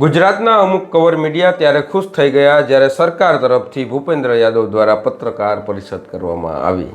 ગુજરાતના અમુક cover media ત્યારે ખુશ થઈ ગયા જ્યારે સરકાર તરફથી ભૂપેન્દ્ર યાદવ દ્વારા પત્રકાર પરિષદ કરવામાં આવી.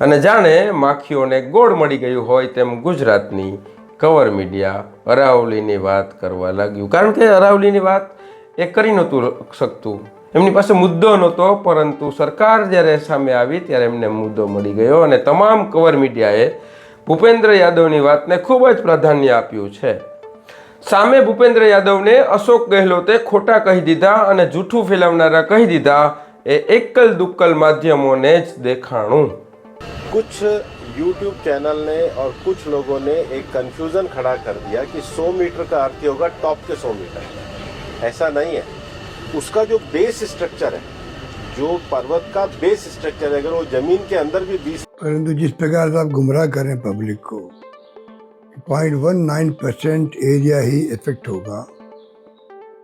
અને જાણે માખીઓને ગોળ મળી ગયું હોય તેમ ગુજરાતની કવર મીડિયા અરાવલીની વાત કરવા લાગ્યું. કારણ કે અરાવલીની વાત એ કરી નહોતું શકતું. એમની પાસે મુદ્દો નહોતો, પરંતુ સરકાર જ્યારે સામે આવી ત્યારે એમને મુદ્દો મળી ગયો અને તમામ કવર મીડિયાએ ભૂપેન્દ્ર યાદવની વાતને ખૂબ જ પ્રાધાન્ય આપ્યું છે. સામે ભૂપેન્દ્ર યાદવને અશોક ગેહલોતે ખોટા કહી દીધા અને જૂઠું ફેલાવનારા કહી દીધા એ એકલ દુક્કલ માધ્યમોને જ દેખાણું कुछ YouTube चैनल ने और कुछ लोगों ने एक कंफ्यूजन खड़ा कर दिया कि 100 मीटर का अर्थ ही होगा टॉप के 100 मीटर ऐसा नहीं है उसका जो बेस स्ट्रक्चर है जो पर्वत का बेस स्ट्रक्चर है अगर वो जमीन के अंदर भी 20 परंतु जिस प्रकार से आप गुमराह करें पब्लिक को point one nine percent area ही इफेक्ट होगा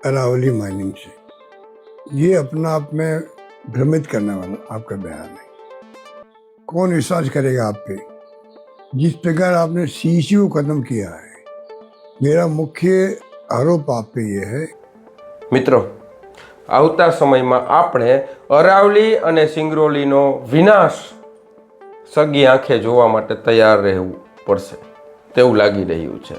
अरावली माइनिंग से ये अपना आप में भ्रमित करने वाला आपका बयान है कौन विश्वास करेगा आप पे जिस प्रकार आपने सी को खत्म किया है मेरा मुख्य आरोप आप पे ये है મિત્રો આવતા સમયમાં આપણે અરાવલી અને સિંગરોલીનો વિનાશ સગી આંખે જોવા માટે તૈયાર રહેવું પડશે તેવું લાગી રહ્યું છે.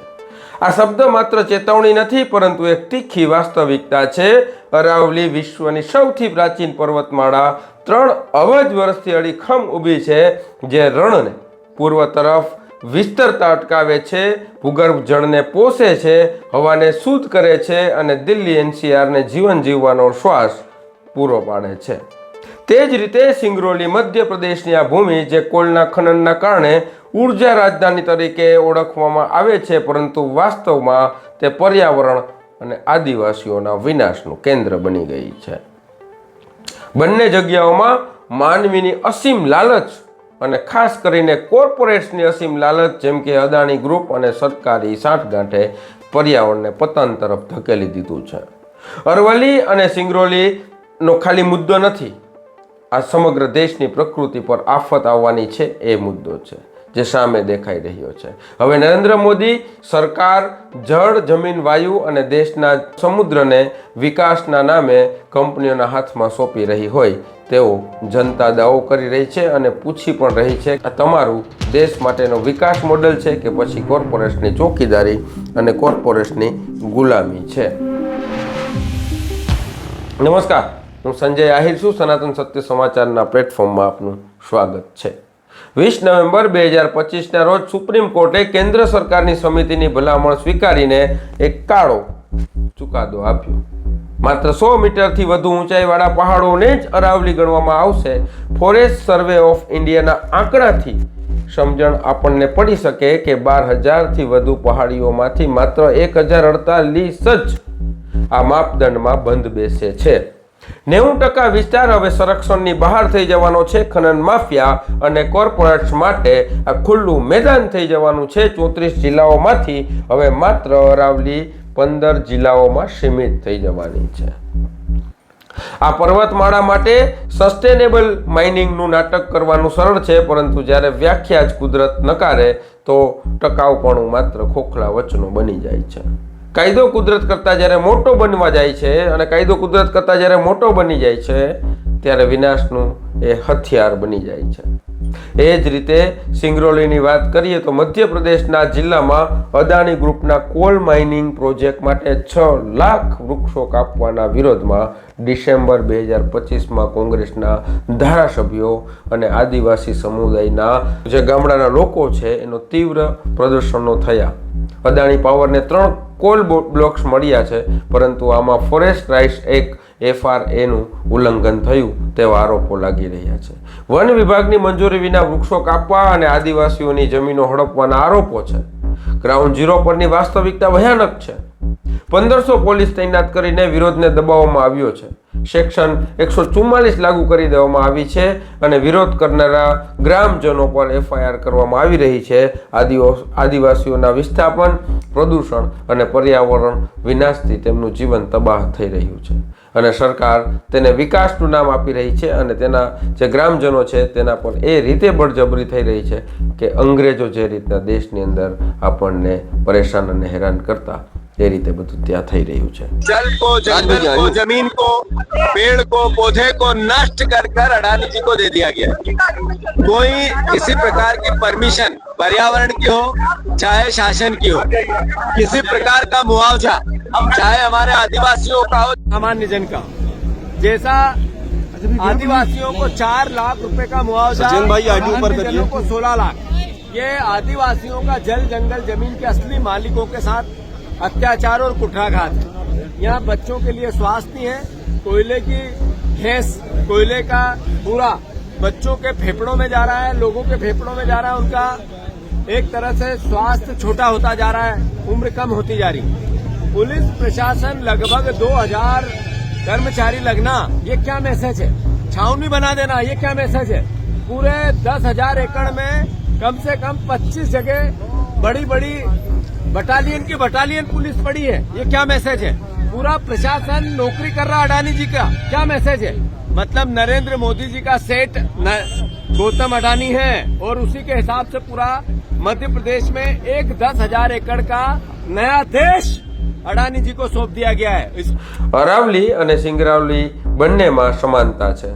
આ શબ્દ માત્ર ચેતવણી નથી, પરંતુ એક તીખી વાસ્તવિકતા છે. અરાવલી વિશ્વની સૌથી પ્રાચીન પર્વતમાળા ત્રણ અવજ વર્ષથી અડીખમ ઊભી છે, જે રણને પૂર્વ તરફ વિસ્તરતા અટકાવે છે, ભૂગર્ભ જળને પોષે છે, હવાને શુદ્ધ કરે છે અને દિલ્હી એનસીઆરને જીવન જીવવાનો શ્વાસ પૂરો પાડે છે. તે જ રીતે સિંગરોલી મધ્યપ્રદેશની આ ભૂમિ, જે કોલના ખનનના કારણે ઊર્જા રાજધાની તરીકે ઓળખવામાં આવે છે, પરંતુ વાસ્તવમાં તે પર્યાવરણ અને આદિવાસીઓના વિનાશનું કેન્દ્ર બની ગઈ છે. બંને જગ્યાઓમાં માનવીની અસીમ લાલચ અને ખાસ કરીને કોર્પોરેટ્સની અસીમ લાલચ, જેમ કે અદાણી ગ્રુપ અને સરકારી સાંઠગાંઠે પર્યાવરણને પતન તરફ ધકેલી દીધું છે. અરવલ્લી અને સિંગરોલીનો ખાલી મુદ્દો નથી. આ સમગ્ર દેશની પ્રકૃતિ પર આફત આવવાની છે, એ મુદ્દો છે. જે સામે દેખાઈ રહ્યો છે. હવે નરેન્દ્ર મોદી સરકાર, જળ, જમીન, વાયુ અને દેશના સમુદ્રને વિકાસના નામે કંપનીઓના હાથમાં સોંપી રહી હોય તેવો જનતા દાવો કરી રહી છે અને પૂછી પણ રહી છે આ તમારું દેશ માટેનો વિકાસ મોડલ છે કે પછી કોર્પોરેટની ચોકીદારી અને કોર્પોરેટની ગુલામી છે. નમસ્કાર, હું સંજય આહિર છું. સનાતન સત્ય સમાચારના પ્લેટફોર્મમાં આપનું સ્વાગત છે. વીસ નવેમ્બર બે હજાર પચીસના રોજ સુપ્રીમ કોર્ટે કેન્દ્ર સરકારની સમિતિની ભલામણ સ્વીકારીને એક કાળો ચુકાદો આપ્યો. માત્ર સો મીટરથી વધુ ઊંચાઈવાળા પહાડોને જ અરાવલી ગણવામાં આવશે. ફોરેસ્ટ સર્વે ઓફ ઇન્ડિયાના આંકડાથી સમજણ આપણને પડી શકે કે બાર હજારથી વધુ પહાડીઓમાંથી માત્ર એક હજાર અડતાલીસ જ આ માપદંડમાં બંધ બેસે છે. નેવું ટકા વિસ્તાર હવે સંરક્ષણની બહાર થઈ જવાનો છે ખનન માફિયા અને કોર્પોરેટ્સ માટે આ ખુલ્લું મેદાન થઈ જવાનું છે. ચોત્રીસ જિલ્લાઓમાંથી હવે માત્ર અરાવલી પંદર જિલ્લાઓમાં સીમિત થઈ જવાની છે. આ પર્વતમાળા માટે સસ્ટેનેબલ માઇનિંગનું નાટક કરવાનું સરળ છે, પરંતુ જ્યારે વ્યાખ્યા જ કુદરત નકારે, તો ટકાઉપણું માત્ર ખોખલા વચનો બની જાય છે. કાયદો કુદરત કરતાં જ્યારે મોટો બનવા જાય છે અને કાયદો કુદરત કરતાં જ્યારે મોટો બની જાય છે, ત્યારે વિનાશનું એ હથિયાર બની જાય છે. એ જ રીતે સિંગરોલીની વાત કરીએ તો મધ્યપ્રદેશના જિલ્લામાં અદાણી ગ્રુપના કોલ માઇનિંગ પ્રોજેક્ટ માટે છ લાખ વૃક્ષો કાપવાના વિરોધમાં ડિસેમ્બર બે હજાર પચીસમાં કોંગ્રેસના ધારાસભ્યો અને આદિવાસી સમુદાયના જે ગામડાના લોકો છે, એનો તીવ્ર પ્રદર્શનો થયા. અદાણી પાવરને ત્રણ કોલ બ્લોક્સ મળ્યા છે, પરંતુ આમાં ફોરેસ્ટ રાઇટ્સ એક એફઆરએનું ઉલ્લંઘન થયું, તેવા આરોપો લાગી રહ્યા છે. વન વિભાગની મંજૂરી વિના વૃક્ષો કાપવા અને આદિવાસીઓની જમીનો હડપવાના આરોપો છે. ગ્રાઉન્ડ ઝીરો પરની વાસ્તવિકતા ભયાનક છે. પંદરસો પોલીસ તૈનાત કરીને વિરોધને દબાવવામાં આવ્યો છે. સેક્શન એકસો ચુમ્માલીસ લાગુ કરી દેવામાં આવી છે અને વિરોધ કરનારા ગ્રામજનો પર એફઆઈઆર કરવામાં આવી રહી છે. આદિવાસીઓના વિસ્થાપન, પ્રદૂષણ અને પર્યાવરણ વિનાશથી તેમનું જીવન તબાહ થઈ રહ્યું છે. અને સરકાર તેને વિકાસનું નામ આપી રહી છે અને તેના જે ગ્રામજનો છે તેના પર એ રીતે બળજબરી થઈ રહી છે કે અંગ્રેજો જે રીતના દેશની અંદર આપણને પરેશાન અને હેરાન કરતા એ રીતે બધું ત્યાં થઈ રહ્યું છે जल को जंगल को जमीन को पेड़ को पौधे को नष्ट कर कर अडानी जी को दे दिया गया है। कोई किसी प्रकार की परमिशन पर्यावरण की हो चाहे शासन की हो किसी प्रकार का मुआवजा चाहे हमारे आदिवासियों का हो सामान्य जन का हो जैसा आदिवासियों को चार लाख रुपए का मुआवजा सचिन भाई, आईडी ऊपर सामान्य करिए। जनों को सोलह लाख ये आदिवासियों का जल जंगल जमीन के असली मालिकों के साथ अत्याचार और कुठाघात। है यहाँ बच्चों के लिए स्वास्थ्य है, कोयले की गैस कोयले का पूरा बच्चों के फेफड़ों में जा रहा है, लोगों के फेफड़ों में जा रहा है, उनका एक तरह से स्वास्थ्य छोटा होता जा रहा है, उम्र कम होती जा रही। पुलिस प्रशासन लगभग 2000 कर्मचारी लगना, ये क्या मैसेज है? छावनी बना देना, ये क्या मैसेज है? पूरे दस हज़ार एकड़ में कम से कम 25 जगह बड़ी बड़ी बटालियन की बटालियन पुलिस पड़ी है ये क्या मैसेज है पूरा प्रशासन नौकरी कर रहा अडानी जी का क्या मैसेज है मतलब नरेंद्र मोदी जी का सेठ न, गौतम अडानी है और उसी के हिसाब से पूरा मध्य प्रदेश में एक दस हजार एकड़ का नया देश अडानी जी को सौंप दिया गया है इस અરાવલી અને સિંગરાવલી બંનેમાં સમાનતા છે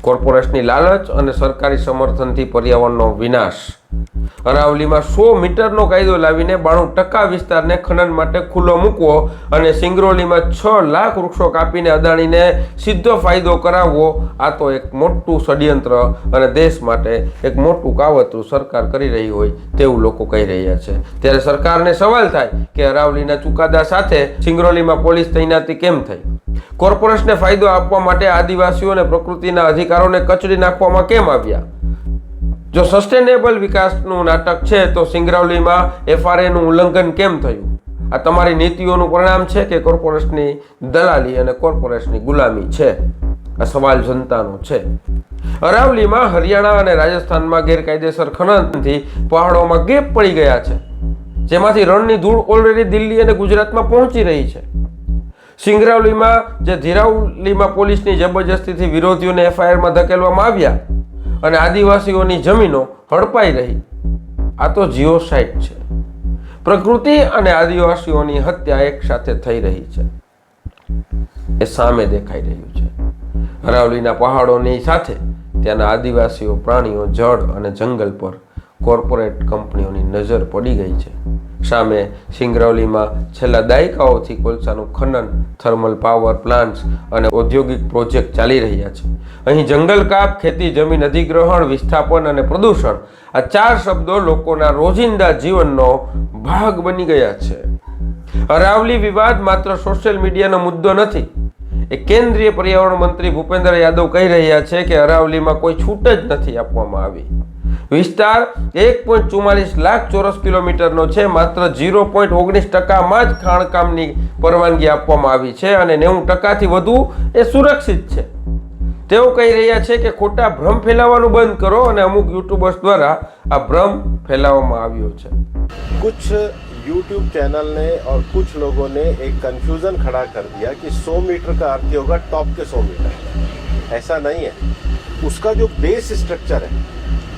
કોર્પોરેશનની લાલચ અને સરકારી સમર્થનથી પર્યાવરણનો વિનાશ અરાવલીમાં સો મીટરનો કાયદો લાવીને બાણું ટકા વિસ્તારને ખનન માટે ખુલ્લો મૂકવો અને સિંગરોલીમાં છ લાખ વૃક્ષો કાપીને અદાણીને સીધો ફાયદો કરાવવો, આ તો એક મોટું ષડયંત્ર અને દેશ માટે એક મોટું કાવતરું સરકાર કરી રહી હોય તેવું લોકો કહી રહ્યા છે. ત્યારે સરકારને સવાલ થાય કે અરાવલીના ચુકાદા સાથે સિંગરોલીમાં પોલીસ તૈનાતી કેમ થઈ? કોર્પોરેશનને ફાયદો આપવા માટે આદિવાસીઓને પ્રકૃતિના અધિકારોને કચડી નાખવામાં કેમ આવ્યા? જો સસ્ટેનેબલ વિકાસનું નાટક છે, તો સિંગરાવલીમાં એફઆરએનું ઉલ્લંઘન કેમ થયું? આ તમારી નીતિઓનું પરિણામ છે કે કોર્પોરેશનની દલાલી અને કોર્પોરેશનની ગુલામી છે? આ સવાલ જનતાનો છે. અરાવલીમાં હરિયાણા અને રાજસ્થાનમાં ગેરકાયદેસર ખનનથી પહાડોમાં ગેપ પડી ગયા છે. જેમાંથી રણની ધૂળ ઓલરેડી દિલ્હી અને ગુજરાતમાં પહોંચી રહી છે. સિંગરાવલીમાં જે ધીરાવલીમાં પોલીસની જબરજસ્તીથી વિરોધીઓને એફઆઈઆરમાં ધકેલવામાં આવ્યા અને આદિવાસીઓની જમીનો હડપાઈ રહી. આ તો જીઓ સાઇટ છે. પ્રકૃતિ અને આદિવાસીઓની હત્યા એક સાથે થઈ રહી છે. એ સામે દેખાઈ રહ્યું છે. અરાવલીના પહાડોની સાથે ત્યાંના આદિવાસીઓ પ્રાણીઓ, જળ અને જંગલ પર કોર્પોરેટ કંપનીઓની નજર પડી ગઈ છે. સામે સિંગરૌલીમાં છેલ્લા દાયકાઓથી કોલસાનું ખનન, થર્મલ પાવર પ્લાન્ટ્સ અને ઔદ્યોગિક પ્રોજેક્ટ ચાલી રહ્યા છે. અહીં જંગલ કાપ, ખેતી, જમીન અધિગ્રહણ, વિસ્થાપન અને પ્રદૂષણ આ ચાર શબ્દો લોકોના રોજિંદા જીવનનો ભાગ બની ગયા છે. અરાવલી વિવાદ માત્ર સોશિયલ મીડિયાનો મુદ્દો નથી. એ કેન્દ્રીય પર્યાવરણ મંત્રી ભૂપેન્દ્ર યાદવ કહી રહ્યા છે કે અરાવલીમાં કોઈ છૂટ જ નથી આપવામાં આવી. વિસ્તાર એક પોઈન્ટ ચુમ્માલીસ લાખ ચોરસ કિલોમીટરનો છે માત્ર ઝીરો પોઈન્ટ ઓગણીસ ટકામાં જ ખાણકામની પરવાનગી આપવામાં આવી છે અને નેવું ટકાથી વધુ એ સુરક્ષિત છે તેઓ કહી રહ્યા છે કે ખોટા ભ્રમ ફેલાવવાનું બંધ કરો અને અમુક યુટ્યુબર્સ દ્વારા આ ભ્રમ ફેલાવવામાં આવ્યો છે कुछ YouTube चैनल ने और कुछ लोगों ने एक कंफ्यूजन खड़ा कर दिया कि 100 मीटर का अर्थ ये होगा टॉप के 100 मीटर ऐसा नहीं है उसका जो बेस स्ट्रक्चर है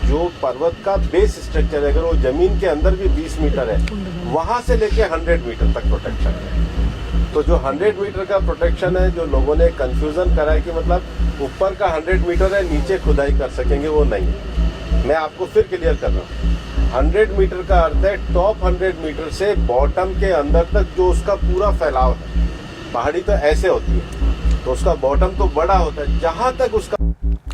जो पर्वत का बेस स्ट्रक्चर है, अगर वो ज़मीन के अंदर भी 20 मीटर है, वहाँ से लेके 100 मीटर तक प्रोटेक्शन है। तो जो 100 मीटर का प्रोटेक्शन है, जो लोगों ने कंफ्यूजन करा है कि मतलब ऊपर का 100 मीटर है, नीचे खुदाई कर सकेंगे, वो नहीं। मैं आपको फिर क्लियर कर रहा हूँ। 100 मीटर का अर्थ है टॉप 100 मीटर से बॉटम के अंदर तक जो उसका पूरा फैलाव है। पहाड़ी तो ऐसे होती है। तो उसका बॉटम तो बड़ा होता है, जहाँ तक उसका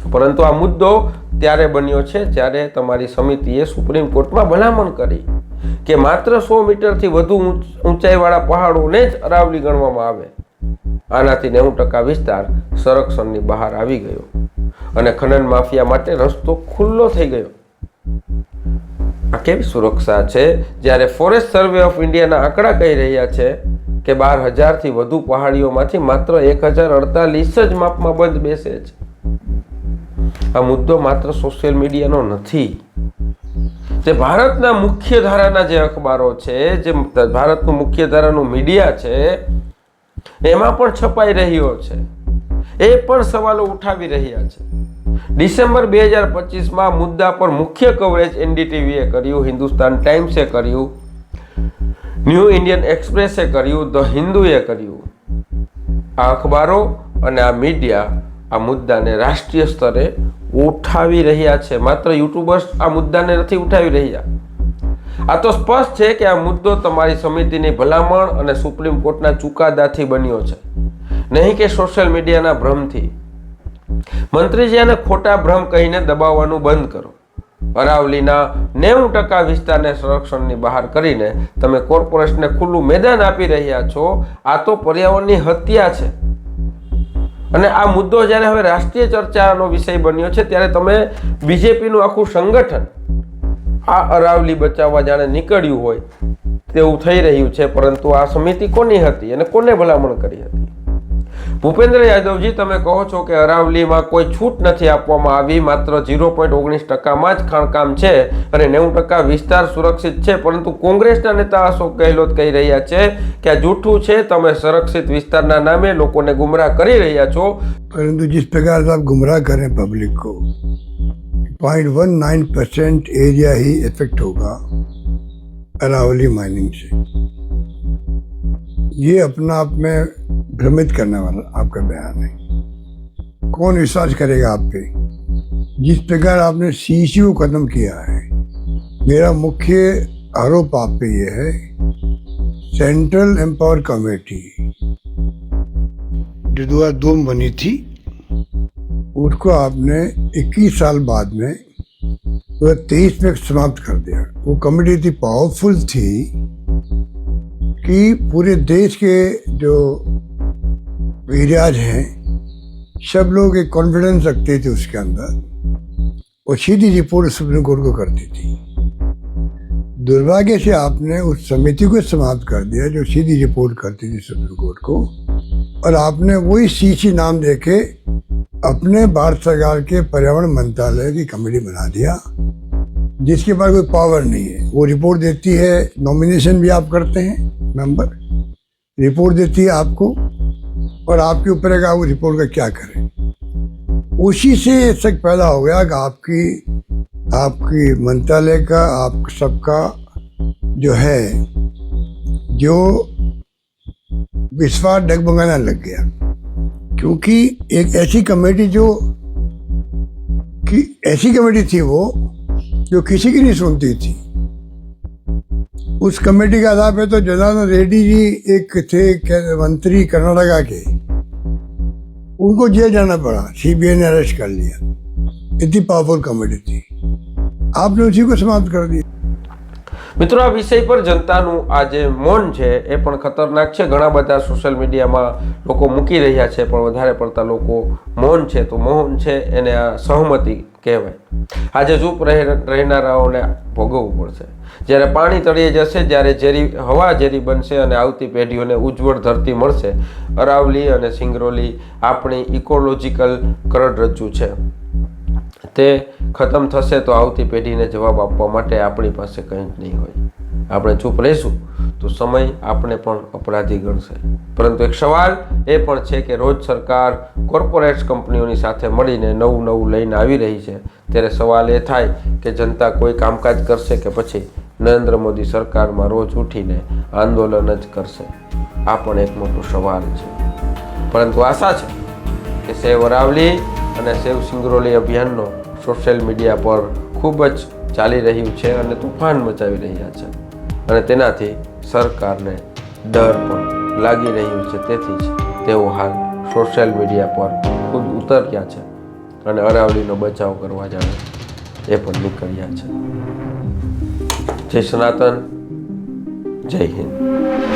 परंतु आ मुद्दों ત્યારે બન્યો છે જ્યારે તમારી સમિતિએ સુપ્રીમ કોર્ટમાં ભલામણ કરી કે માત્ર સો મીટરથી વધુ ઊંચાઈવાળા પહાડોને જ અરાવલી ગણવામાં આવે. આનાથી નેવું ટકા વિસ્તાર સંરક્ષણની બહાર આવી ગયો અને ખનન માફિયા માટે રસ્તો ખુલ્લો થઈ ગયો. આ કેવી સુરક્ષા છે? જ્યારે ફોરેસ્ટ સર્વે ઓફ ઇન્ડિયાના આંકડા કહી રહ્યા છે કે બાર હજારથી વધુ પહાડીઓમાંથી માત્ર એક હજાર અડતાલીસ જ માપમાં બંધ બેસે છે. આ મુદ્દો માત્ર સોશિયલ મીડિયાનો નથી. જે ભારતના મુખ્ય ધારાના જે અખબારો છે, જે ભારતનું મુખ્ય ધારાનું મીડિયા છે, એમાં પણ છપાઈ રહ્યો છે. એ પણ સવાલો ઉઠાવી રહ્યા છે. ડિસેમ્બર બે હજાર પચીસમાં મુદ્દા પર મુખ્ય કવરેજ એનડીટીવીએ કર્યું, હિન્દુસ્તાન ટાઈમ્સે કર્યું, ન્યૂ ઇન્ડિયન એક્સપ્રેસે કર્યું, ધ હિન્દુએ કર્યું. આ અખબારો અને આ મીડિયા આ મુદ્દાને રાષ્ટ્રીય સ્તરે ઉઠાવી રહ્યા છે. માત્ર યુટ્યુબર્સ આ મુદ્દાને નથી ઉઠાવી રહ્યા. આ તો સ્પષ્ટ છે કે આ મુદ્દો તમારી સમિતિની ભલામણ અને સુપ્રીમ કોર્ટના ચુકાદાથી બન્યો છે. નહીં કે સોશિયલ મીડિયાના ભ્રમથી. મંત્રીજી આને ખોટા ભ્રમ કહીને દબાવવાનું બંધ કરો. અરાવલીના નેવું ટકા વિસ્તારને સંરક્ષણની બહાર કરીને તમે કોર્પોરેશનને ખુલ્લું મેદાન આપી રહ્યા છો. આ તો પર્યાવરણની હત્યા છે. અને આ મુદ્દો જ્યારે હવે રાષ્ટ્રીય ચર્ચાનો વિષય બન્યો છે, ત્યારે તમે બીજેપીનું આખું સંગઠન આ અરાવલી બચાવવા જાણે નીકળ્યું હોય તેવું થઈ રહ્યું છે, પરંતુ આ સમિતિ કોની હતી અને કોને ભલામણ કરી હતી? ભૂપેન્દ્ર યાદવજી તમે કહો છો કે અરાવલીમાં કોઈ છૂટ નથી આપવામાં આવી માત્ર ઝીરો પોઈન્ટ ઓગણીસ ટકામાં જ ખાણકામ છે અને નેવું ટકા વિસ્તાર સુરક્ષિત છે પરંતુ કોંગ્રેસના નેતા અશોક ગેહલોત કહી રહ્યા છે કે આ જૂઠું છે તમે સંરક્ષિત વિસ્તારના નામે લોકોને ગુમરાહ કરી રહ્યા છો परंतु जिस प्रकार से आप गुमराह कर रहे हैं पब्लिक को point one nine percent area ही इफेक्ट होगा अरावली माइनिंग से ये अपना आप में भ्रमित करने वाला आपका बयान है। कौन विश्वास करेगा आप पे? जिस प्रकार आपने सीसी को खत्म किया है, मेरा मुख्य आरोप आप पे ये है, सेंट्रल एम्पावर कमेटी। जो दो हज़ार दो बनी थी, उसको आपने 21 साल बाद में दो हज़ार तेईस में समाप्त कर दिया। वो कमेटी इतनी पावरफुल थी कि पूरे देश के जो एरियाज़ हैं। सब लोग एक कॉन्फिडेंस रखते थे उसके अंदर। वो सीधी रिपोर्ट सुप्रीम कोर्ट को करती थी। दुर्भाग्य से आपने उस समिति को समाप्त कर दिया जो सीधी रिपोर्ट करती थी सुप्रीम कोर्ट को। और आपने वही सीसी नाम देके अपने भारत सरकार के पर्यावरण मंत्रालय की कमेटी बना दिया, जिसके पास कोई पावर नहीं है। वो रिपोर्ट देती है नॉमिनेशन भी आप करते हैं मेंबर रिपोर्ट देती है आपको। और आपके ऊपर है कि आप रिपोर्ट का क्या करें। उसी से ये शक पैदा हो गया कि आपकी आपकी मंत्रालय का, आप सबका जो है, जो विश्वास डगमगाना लग गया। क्योंकि एक ऐसी कमेटी जो, कि ऐसी कमेटी थी वो, जो किसी की नहीं सुनती थी। उस कमेटी का आधार पे तो जनार्दन रेड्डी जी एक थे मंत्री कर्नाटका के। उनको जेल जाना पड़ा सीबीआई ने अरेस्ट कर लिया इतनी पावरफुल कमेटी थी आपने उसी को समाप्त कर दिया મિત્રો આ વિષય પર જનતાનું આ જે મૌન છે એ પણ ખતરનાક છે ઘણા બધા સોશિયલ મીડિયામાં લોકો મૂકી રહ્યા છે પણ વધારે પડતા લોકો મૌન છે તો મૌન છે એને આ સહમતિ કહેવાય. આજે ચૂપ રહે- રહેનારાઓને ભોગવવું પડશે. જ્યારે પાણી તળિયે જશે, જ્યારે ઝેરી, હવા ઝેરી બનશે અને આવતી પેઢીઓને ઉજ્જવળ ધરતી મળશે, અરાવલી અને સિંગરોલી આપણી ઇકોલોજીકલ કરડરજ્જુ છે. તે ખતમ થશે તો આવતી પેઢીને જવાબ આપવા માટે આપણી પાસે કંઈ જ નહીં હોય. આપણે ચૂપ રહીશું? તો સમય આપણે પણ અપરાધી ગણશે. પરંતુ એક સવાલ એ પણ છે કે રોજ સરકાર કોર્પોરેટ કંપનીઓની સાથે મળીને નવું નવું લઈને આવી રહી છે. ત્યારે સવાલ એ થાય કે જનતા કોઈ કામકાજ કરશે કે પછી નરેન્દ્ર મોદી સરકારમાં રોજ ઉઠીને આંદોલન જ કરશે? આ પણ એક મોટો સવાલ છે. પરંતુ આશા છે કે સેવ અરાવલી અને સેવ સિંગરોલી અભિયાનનો સોશિયલ મીડિયા પર ખૂબ જ ચાલી રહ્યું છે અને તોફાન મચાવી રહ્યા છે. અને તેનાથી સરકારને ડર પણ લાગી રહ્યું છે. તેથી જ તેઓ હાલ સોશિયલ મીડિયા પર ખુદ ઉતર્યા છે અને અરાવલીનો બચાવ કરવા જાણે એ પણ નીકળ્યા છે. જય સનાતન, જય હિન્દ.